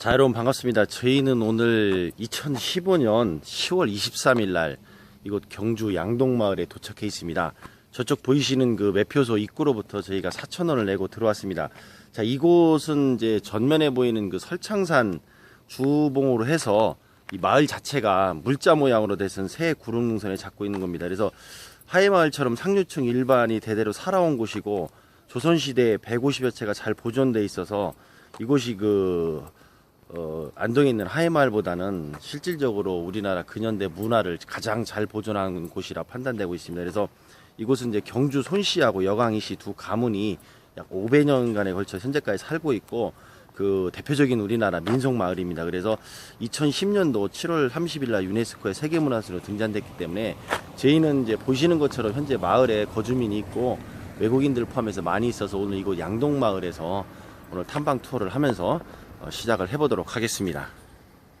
자, 여러분 반갑습니다. 저희는 오늘 2015년 10월 23일 날 이곳 경주 양동마을에 도착해 있습니다. 저쪽 보이시는 그 매표소 입구로부터 저희가 4,000원을 내고 들어왔습니다. 자, 이곳은 이제 전면에 보이는 그 설창산 주봉으로 해서 이 마을 자체가 물자 모양으로 돼서 새 구릉능선에 잡고 있는 겁니다. 그래서 하회마을처럼 상류층 일반이 대대로 살아온 곳이고 조선시대에 150여 채가 잘 보존돼 있어서 이곳이 그 어, 안동에 있는 하회마을보다는 실질적으로 우리나라 근현대 문화를 가장 잘 보존하는 곳이라 판단되고 있습니다. 그래서 이곳은 이제 경주 손씨하고 여강이씨 두 가문이 약 500년간에 걸쳐 현재까지 살고 있고 그 대표적인 우리나라 민속 마을입니다. 그래서 2010년도 7월 30일 날 유네스코의 세계문화재로 등장됐기 때문에 저희는 이제 보시는 것처럼 현재 마을에 거주민이 있고 외국인들 포함해서 많이 있어서 오늘 이곳 양동 마을에서 오늘 탐방 투어를 하면서 어, 시작을 해보도록 하겠습니다.